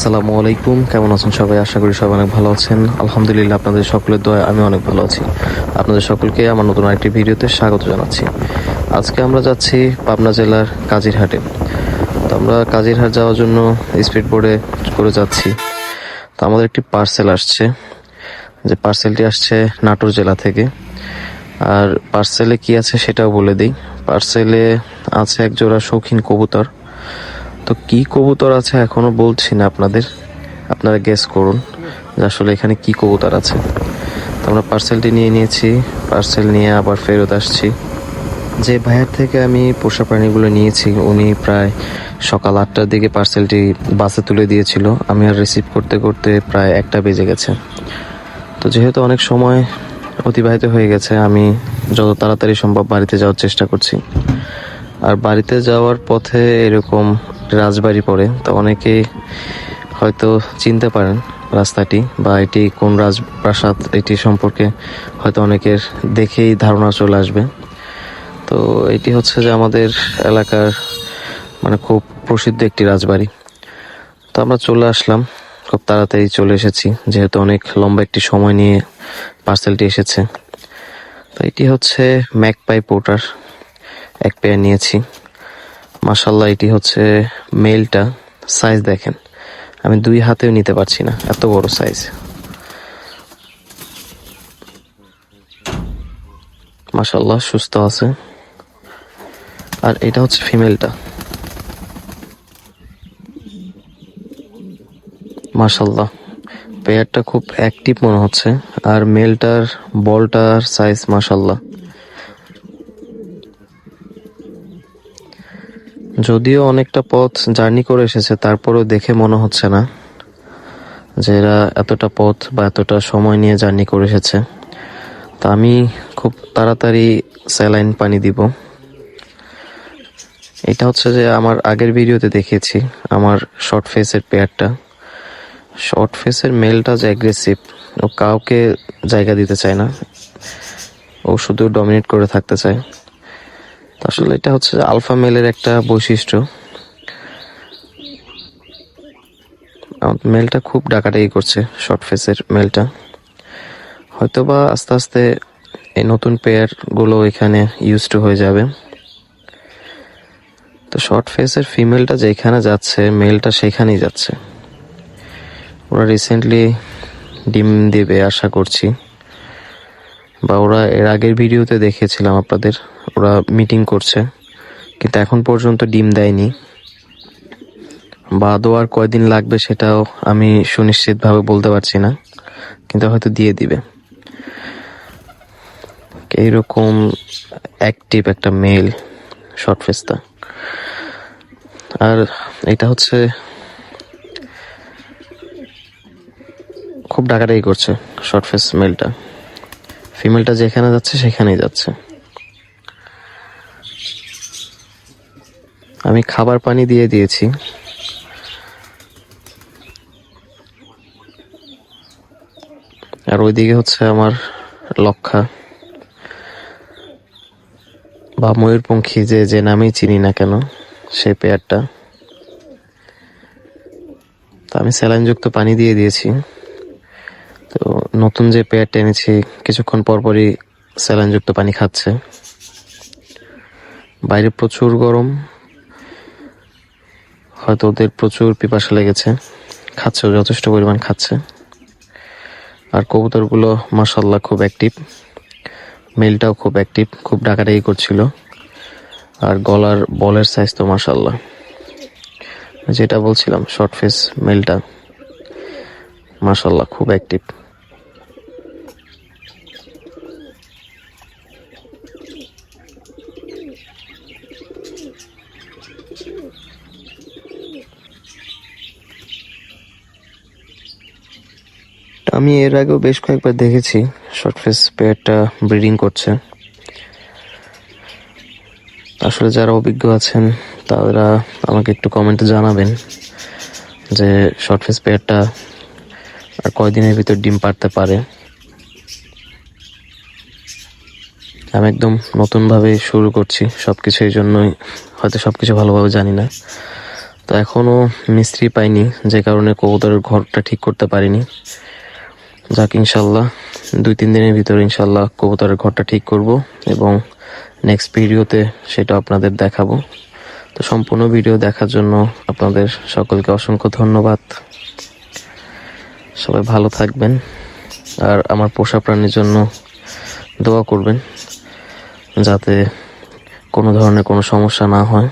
আসসালামু আলাইকুম। কেমন আছেন সবাই? আশা করি সবাই অনেক ভালো আছেন। আলহামদুলিল্লাহ, আপনাদের সকলের দয়া আমি অনেক ভালো আছি। আপনাদের সকলকে আমার নতুন আরেকটি ভিডিওতে স্বাগত জানাচ্ছি। আজকে আমরা যাচ্ছি পাবনা জেলার কাজিরহাটে। তো আমরা কাজিরহাট যাওয়ার জন্য স্পিড বোর্ডে করে যাচ্ছি। তো আমাদের একটি পার্সেল আসছে। যে পার্সেলটি আসছে নাটোর জেলা থেকে। আর পার্সেলে কি আছে সেটাও বলে দিই। পার্সেলে আছে এক জোড়া শৌখিন কবুতর। তো কি কবুতর আছে এখনও বলছি না আপনাদের? আপনারা গেস করুন যে আসলে এখানে কি কবুতর আছে। তো আমরা পার্সেলটি নিয়ে নিয়েছি পার্সেল নিয়ে আবার ফেরত আসছি। যে ভাইয়ের থেকে আমি পোষা প্রাণীগুলো নিয়েছি, উনি প্রায় সকাল আটটার দিকে পার্সেলটি বাসে তুলে দিয়েছিল। আমি আর রিসিভ করতে করতে প্রায় একটা বেজে গেছে। তো যেহেতু অনেক সময় অতিবাহিত হয়ে গেছে, আমি যত তাড়াতাড়ি সম্ভব বাড়িতে যাওয়ার চেষ্টা করছি। আর বাড়িতে যাওয়ার পথে এরকম রাজবাড়ি পড়ে, তো অনেকে হয়তো চিনতে পারেন রাস্তাটি বা এটি কোন রাজপ্রাসাদ এটি সম্পর্কে হয়তো অনেকের দেখেই ধারণা চলে আসবে। তো এটি হচ্ছে যে আমাদের এলাকার মানে খুব প্রসিদ্ধ একটি রাজবাড়ি। তো আমরা চলে আসলাম, খুব তাড়াতাড়ি চলে এসেছি, যেহেতু অনেক লম্বা একটি সময় নিয়ে পার্সেলটি এসেছে। তো এটি হচ্ছে ম্যাকপাই পোটার এক পেয়ার নিয়েছি। মাসাল্লাহ এটি হচ্ছে মেলটা সাইজ দেখেন, আমি দুই হাতেও নিতে পারছি না, এত বড় সাইজ মাসাল্লাহ সুস্থ আছে। আর এটা হচ্ছে ফিমেলটা মাসাল্লাহ পেয়ারটা খুব অ্যাক্টিভ মনে হচ্ছে। আর মেলটার বলটার সাইজ মাসাল্লাহ যদিও অনেকটা পথ জার্নি করে এসেছে, তারপরেও দেখে মনে হচ্ছে না যে এরা এতটা পথ বা এতটা সময় নিয়ে জার্নি করে এসেছে। তা আমি খুব তাড়াতাড়ি স্যালাইন পানি দিব। এটা হচ্ছে যে আমার আগের ভিডিওতে দেখিয়েছি, আমার শর্ট ফেসের পেয়ারটা শর্ট ফেসের মেলটা যে অ্যাগ্রেসিভ ও কাউকে জায়গা দিতে চায় না। ও শুধু ডমিনেট করে থাকতে চায়। আসলে এটা হচ্ছে আলফা মেলের একটা বৈশিষ্ট্য। মেলটা খুব ডাকাডাকি করছে শর্ট ফেসের মেলটা। হয়তোবা আস্তে আস্তে এই নতুন পেয়ারগুলো এখানে ইউজ টু হয়ে যাবে। তো শর্ট ফেসের ফিমেলটা যেখানে যাচ্ছে, মেলটা সেখানেই যাচ্ছে। ওরা রিসেন্টলি ডিম দেবে আশা করছি। বা ওরা এর আগের ভিডিওতে দেখিয়েছিলাম আপনাদের। ওরা মিটিং করছে। কিন্তু এখন পর্যন্ত ডিম দেয়নি। বা আর কয়দিন লাগবে সেটাও আমি সুনিশ্চিতভাবে বলতে পারছি না। কিন্তু হয়তো দিয়ে দিবে। এইরকম অ্যাক্টিভ একটা মেল শর্ট ফেসটা আর এটা হচ্ছে খুব ডাকাডাকি করছে শর্ট ফেস মেলটা ফিমেলটা যেখানে যাচ্ছে, সেখানেই যাচ্ছে। আমি খাবার পানি দিয়ে দিয়েছি। আর ওইদিকে হচ্ছে আমার লক্ষা। বা ময়ূরপঙ্খী যে যে নামেই চিনি না কেন, সেই পেয়ারটা। তো আমি স্যালাইনযুক্ত পানি দিয়ে দিয়েছি। তো নতুন যে পেয়ারটা এনেছি, কিছুক্ষণ পরপরই স্যালাইনযুক্ত পানি খাচ্ছে। বাইরে প্রচুর গরম। হয়তো ওদের প্রচুর পিপাসা লেগেছে, খাচ্ছে, যথেষ্ট পরিমাণ খাচ্ছে। আর কবুতরগুলো মাসাল্লাহ খুব অ্যাক্টিভ মেলটাও খুব অ্যাক্টিভ খুব ডাকাডাকি করছিল। আর গলার বলের সাইজ তো মাসাল্লাহ যেটা বলছিলাম শর্ট ফেস মেলটা মাসাল্লাহ খুব অ্যাক্টিভ আমি এর আগেও বেশ কয়েকবার দেখেছি। শর্ট ফেস পেয়ারটা ব্রিডিং করছে। আসলে যারা অভিজ্ঞ আছেন, তারা আমাকে একটু কমেন্টে জানাবেন যে শর্ট ফেস পেয়ারটা আর কয়দিনের ভিতর ডিম পারতে পারে। আমি একদম নতুনভাবে শুরু করছি সব কিছু এই জন্যই, হয়তো সব কিছু ভালোভাবে জানি না। তো এখনও মিস্ত্রি পাইনি, যে কারণে কবুতরের ঘরটা ঠিক করতে পারিনি। যাক, ইনশাল্লাহ দুই, তিন দিনের ভিতরে ইনশাল্লাহ কবুতরের ঘরটা ঠিক করব এবং নেক্সট ভিডিওতে সেটা আপনাদের দেখাবো। তো সম্পূর্ণ ভিডিও দেখার জন্য আপনাদের সকলকে অসংখ্য ধন্যবাদ। সবাই ভালো থাকবেন আর আমার পোষা প্রাণীর জন্য দোয়া করবেন যাতে কোনো ধরনের কোনো সমস্যা না হয়।